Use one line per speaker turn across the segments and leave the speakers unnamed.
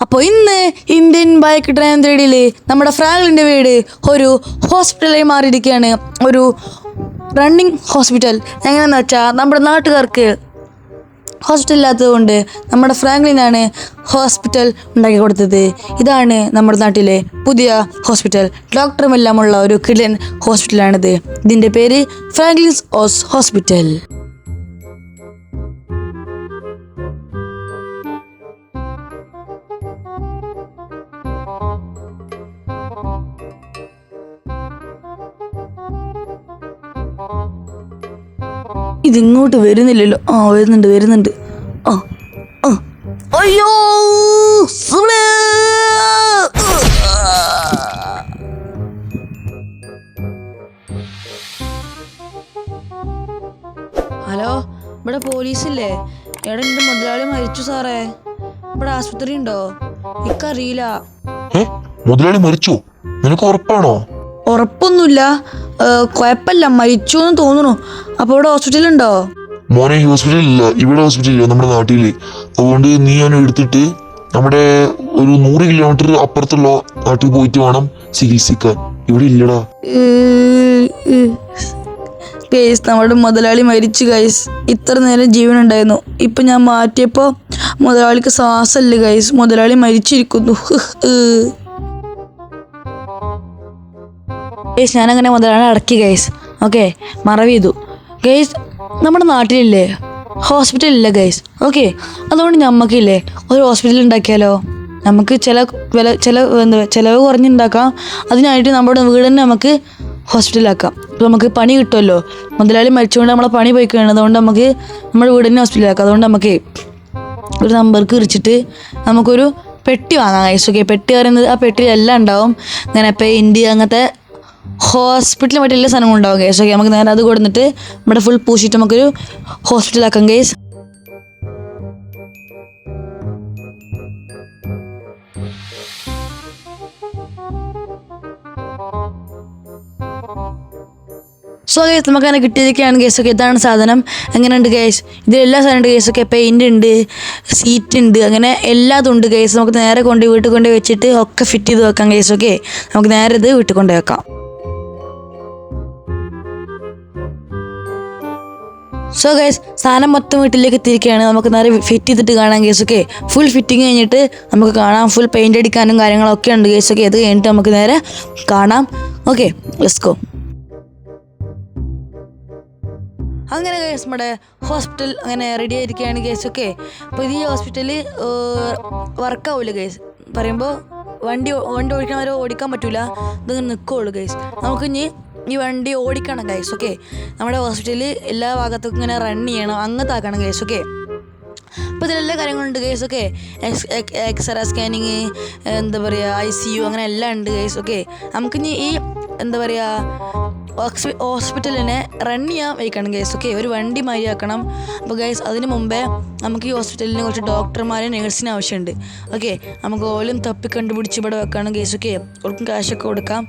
അപ്പോൾ ഇന്ന് Indian bike train ത്രീഡിയിൽ നമ്മുടെ ഫ്രാങ്കിന്റെ വീട് ഒരു ഹോസ്പിറ്റലായി മാറിയിരിക്കുകയാണ്. ഒരു റണ്ണിങ് ഹോസ്പിറ്റൽ. എങ്ങനെയാണെന്ന് വെച്ചാൽ നമ്മുടെ നാട്ടുകാർക്ക് ഹോസ്പിറ്റൽ ഇല്ലാത്തതുകൊണ്ട് നമ്മുടെ ഫ്രാങ്ക്ലിനാണ് ഹോസ്പിറ്റൽ ഉണ്ടാക്കി കൊടുത്തത്. ഇതാണ് നമ്മുടെ നാട്ടിലെ പുതിയ ഹോസ്പിറ്റൽ. ഡോക്ടറുമെല്ലാമുള്ള ഒരു കിളിയൻ ഹോസ്പിറ്റലാണിത്. ഇതിന്റെ പേര് ഫ്രാങ്ക്ലിൻസ് ഓസ് ഹോസ്പിറ്റൽ. ഇതിങ്ങോട്ട് വരുന്നില്ലല്ലോ. ആ വരുന്നുണ്ട് വരുന്നുണ്ട്. ആ. അയ്യോ ഹലോ ഇവിടെ പോലീസില്ലേ? എടാ എന്റെ മുതലാളി മരിച്ചു സാറേ. ഇവിടെ ആശുപത്രി ഉണ്ടോ? എനിക്കറിയില്ല.
ഏ? മുതലാളി മരിച്ചു? നിനക്ക് ഉറപ്പാണോ?
ഉറപ്പൊന്നുമില്ല. കുഴപ്പമില്ല മരിച്ചു എന്ന് തോന്നുന്നു. അപ്പോൾ ഇവിടെ ഹോസ്പിറ്റലുണ്ടോ?
മോനെ ഈ ഹോസ്പിറ്റലിൽ ഇല്ല ഇവിടെ ഹോസ്പിറ്റലില്ല നമ്മുടെ നാട്ടിൽ. അതുകൊണ്ട് നീ അവനെ എടുത്തിട്ട് നമ്മുടെ ഒരു നൂറ് കിലോമീറ്റർ അപ്പുറത്തുള്ള നാട്ടിൽ പോയിട്ട് വേണം ചികിത്സിക്കാൻ. ഇവിടെ ഇല്ലടാ.
ഗൈസ് നമ്മുടെ മുതലാളി മരിച്ചു ഗൈസ് ഇത്ര നേരം ജീവൻ ഉണ്ടായിരുന്നു ഇപ്പൊ ഞാൻ മാറ്റിയപ്പോ മുതലാളിക്ക് ശ്വാസമല്ലേ ഗൈസ് മുതലാളി മരിച്ചിരിക്കുന്നു. ഗൈസ് ഞാനങ്ങനെ മുതലാണ് അടക്കി ഗൈസ് ഓക്കെ മറവ് ചെയ്തു. ഗൈസ് നമ്മുടെ നാട്ടിലില്ലേ? ഹോസ്പിറ്റൽ ഇല്ല ഗൈസ് ഓക്കെ അതുകൊണ്ട് ഞമ്മക്കില്ലേ ഒരു ഹോസ്പിറ്റൽ ഉണ്ടാക്കിയാലോ നമുക്ക് ചില വില ചില എന്താ ചിലവ് കുറഞ്ഞുണ്ടാക്കാം. അതിനായിട്ട് നമ്മുടെ വീട് തന്നെ നമുക്ക് ഹോസ്പിറ്റലാക്കാം ഇപ്പോൾ നമുക്ക് പണി കിട്ടുമല്ലോ മുതലാളി മരിച്ചുകൊണ്ട് നമ്മളെ പണി പോയി കഴിയണം അതുകൊണ്ട് നമുക്ക് നമ്മുടെ വീട് തന്നെ ഹോസ്പിറ്റലാക്കാം അതുകൊണ്ട് നമുക്ക് ഒരു നമ്പർക്ക് വിളിച്ചിട്ട് നമുക്കൊരു പെട്ടി വാങ്ങാം ഗൈസ് ഓക്കെ പെട്ടി പറയുന്നത് ആ പെട്ടിയിൽ എല്ലാം ഉണ്ടാവും. ഇങ്ങനെ പെയിന്റ് അങ്ങനത്തെ ഹോസ്പിറ്റലിൽ പോയിട്ട് എല്ലാ സാധനങ്ങളും ഉണ്ടാവും കേസ് ഓക്കെ നമുക്ക് നേരെ അത് കൊടുത്തിട്ട് നമ്മുടെ ഫുൾ പൂശിയിട്ട് നമുക്കൊരു ഹോസ്പിറ്റലാക്കാം കേസ് സോ ഗേസ് നമുക്ക് അങ്ങനെ കിട്ടിയിരിക്കുകയാണ് ഗേസ് ഒക്കെ ഇതാണ് സാധനം. എങ്ങനെയുണ്ട് ഗേസ് ഇതിൽ എല്ലാ സാധനം ഉണ്ട് ഗേസ് ഒക്കെ പെയിന്റ് ഉണ്ട് സീറ്റ് ഉണ്ട് അങ്ങനെ എല്ലാതും ഉണ്ട് ഗേസ് നമുക്ക് നേരെ കൊണ്ട് വീട്ടിൽ കൊണ്ട് വെച്ചിട്ട് ഒക്കെ ഫിറ്റ് ചെയ്ത് വെക്കാം ഗേസ് ഒക്കെ നമുക്ക് നേരെ ഇത് വീട്ടിൽ കൊണ്ട് വെക്കാം. സോ ഗൈസ് സാധനം മൊത്തം വീട്ടിലേക്ക് എത്തിയിരിക്കുകയാണ്. നമുക്ക് നേരെ ഫിറ്റ് ചെയ്തിട്ട് കാണാം ഗേസ് ഒക്കെ ഫുൾ ഫിറ്റിംഗ് കഴിഞ്ഞിട്ട് നമുക്ക് കാണാം. ഫുൾ പെയിന്റ് അടിക്കാനും കാര്യങ്ങളൊക്കെ ഉണ്ട് ഗേസ് ഒക്കെ അത് കഴിഞ്ഞിട്ട് നമുക്ക് നേരെ കാണാം. ഓക്കെ ഗോ അങ്ങനെ കേസ് നമ്മുടെ ഹോസ്പിറ്റൽ അങ്ങനെ റെഡി ആയിരിക്കുകയാണ് കേസ് ഒക്കെ അപ്പോൾ ഈ ഹോസ്പിറ്റലിൽ വർക്കാവില്ല കേസ് പറയുമ്പോൾ വണ്ടി വണ്ടി ഓടിക്കണവരെ ഓടിക്കാൻ പറ്റൂല. ഇതിങ്ങനെ നിൽക്കുള്ളൂ കേസ് നമുക്ക് ഇനി ഈ വണ്ടി ഓടിക്കണം ഗൈസ് ഓക്കെ നമ്മുടെ ഹോസ്പിറ്റലിൽ എല്ലാ ഭാഗത്തും ഇങ്ങനെ റൺ ചെയ്യണം അങ്ങനത്തെ ആക്കണം ഗൈസ് ഓക്കെ അപ്പോൾ ഇതിലെല്ലാ കാര്യങ്ങളുണ്ട് കേസ് എക്സ് എക്സ്റേ സ്കാനിങ് എന്താ പറയുക ഐ സി യു അങ്ങനെ എല്ലാം ഉണ്ട് കേസ് ഓക്കെ നമുക്കിനി ഈ എന്താ പറയുക ഹോസ്പിറ്റലിനെ റൺ ചെയ്യാൻ വയ്ക്കണം ഗൈസ് ഓക്കെ ഒരു വണ്ടി മാരിയാക്കണം അപ്പോൾ ഗൈസ് അതിന് മുമ്പേ നമുക്ക് ഈ ഹോസ്പിറ്റലിന് കുറച്ച് ഡോക്ടർമാരെ നേഴ്സിന് ആവശ്യമുണ്ട് ഓക്കെ നമുക്ക് ഓലും തപ്പി കണ്ടുപിടിച്ച് ഇവിടെ വെക്കണം ഗൈസ് ഓക്കെ ഓർക്കും കാശൊക്കെ കൊടുക്കാം.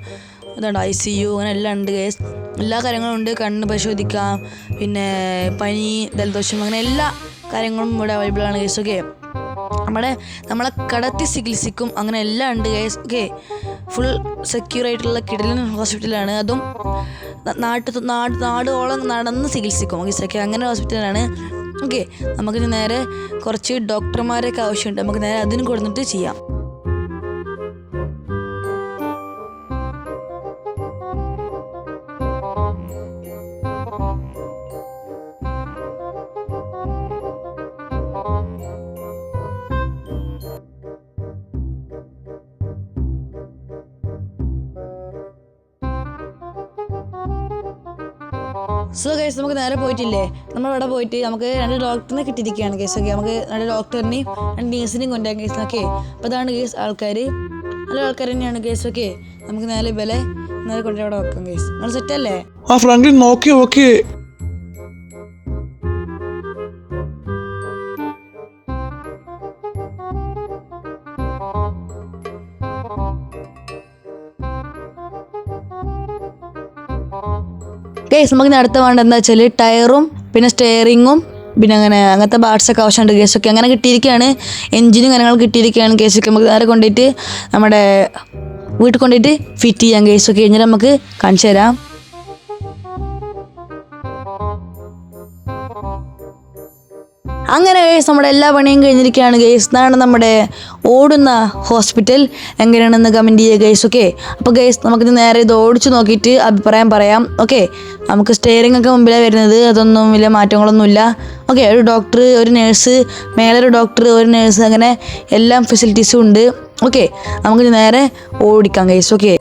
ഇതുണ്ട് ഐ സി യു അങ്ങനെ എല്ലാം ഉണ്ട്. കേസ് എല്ലാ കാര്യങ്ങളും ഉണ്ട്. കണ്ണ് പരിശോധിക്കാം. പിന്നെ പനി ജലദോഷം അങ്ങനെ എല്ലാ കാര്യങ്ങളും ഇവിടെ അവൈലബിൾ ആണ് കേസ് ഓക്കെ നമ്മുടെ നമ്മളെ കടത്തി ചികിത്സിക്കും അങ്ങനെ എല്ലാം ഉണ്ട് കേസ് ഓക്കെ ഫുൾ സെക്യൂർ ആയിട്ടുള്ള കിടലൻ ഹോസ്പിറ്റലാണ് അതും നാട്ട് നാട് നാടോളം നടന്ന് ചികിത്സിക്കും. ഓക്കെ ഓക്കെ അങ്ങനെ ഹോസ്പിറ്റലാണ് ഓക്കെ നമുക്ക് നേരെ കുറച്ച് ഡോക്ടർമാരെയൊക്കെ ആവശ്യമുണ്ട്. നമുക്ക് നേരെ അതിന് കൊടുത്തിട്ട് ചെയ്യാം. സോ കേസ് നമുക്ക് നേരെ പോയിട്ടില്ലേ? നമ്മൾ ഇവിടെ പോയിട്ട് നമുക്ക് രണ്ട് ഡോക്ടറിനെ കിട്ടിയിരിക്കുകയാണ് കേസ് ഓക്കെ നമുക്ക് രണ്ട് ഡോക്ടറിനെയും രണ്ട് നേഴ്സിനെയും കൊണ്ടുപോകാൻ കേസ് ഓക്കെ അപ്പോൾ അതാണ് കേസ് ആൾക്കാർ നല്ല ആൾക്കാർ തന്നെയാണ് കേസ് ഓക്കെ നമുക്ക് നേരെ ഇവലെ നേരെ കൊണ്ടുപോയി അവിടെ വെക്കാം കേസ് നിങ്ങൾ സെറ്റല്ലേ
ആ ഫ്രാങ്ക്ലിൻ നോക്കി ഓക്കെ
കേസ് നമുക്ക് അടുത്ത വേണ്ട എന്താ വെച്ചാൽ ടയറും പിന്നെ സ്റ്റെയറിങ്ങും പിന്നെ അങ്ങനെ അങ്ങനത്തെ പാർട്സൊക്കെ ആവശ്യമുണ്ട് കേസൊക്കെ. അങ്ങനെ കിട്ടിയിരിക്കുകയാണ്. എഞ്ചിനും കാര്യങ്ങളും കിട്ടിയിരിക്കുകയാണ് കേസൊക്കെ നമുക്ക് നേരെ കൊണ്ടുപോയിട്ട് നമ്മുടെ വീട്ടിൽ കൊണ്ടുപോയിട്ട് ഫിറ്റ് ചെയ്യാം കേസൊക്കെ. കഴിഞ്ഞിട്ട് നമുക്ക് കാണിച്ചു തരാം. അങ്ങനെ ഗൈസ് നമ്മുടെ എല്ലാ പണിയും കഴിഞ്ഞിരിക്കുകയാണ് ഗൈസ് ഇതാണ് നമ്മുടെ ഓടുന്ന ഹോസ്പിറ്റൽ എങ്ങനെയാണെന്ന് കമന്റ് ചെയ്യുക ഗൈസ് ഓക്കെ അപ്പോൾ ഗൈസ് നമുക്കിത് നേരെ ഇത് ഓടിച്ച് നോക്കിയിട്ട് അഭിപ്രായം പറയാം ഓക്കെ നമുക്ക് സ്റ്റെയറിംഗ് ഒക്കെ മുമ്പിലാണ് വരുന്നത്. അതൊന്നും വലിയ മാറ്റങ്ങളൊന്നുമില്ല. ഓക്കെ ഒരു ഡോക്ടർ ഒരു നേഴ്സ് മേലൊരു ഡോക്ടർ ഒരു നേഴ്സ് അങ്ങനെ എല്ലാം ഫെസിലിറ്റീസും ഉണ്ട്. ഓക്കെ നമുക്ക് നേരെ ഓടിക്കാം ഗൈസ് ഓക്കെ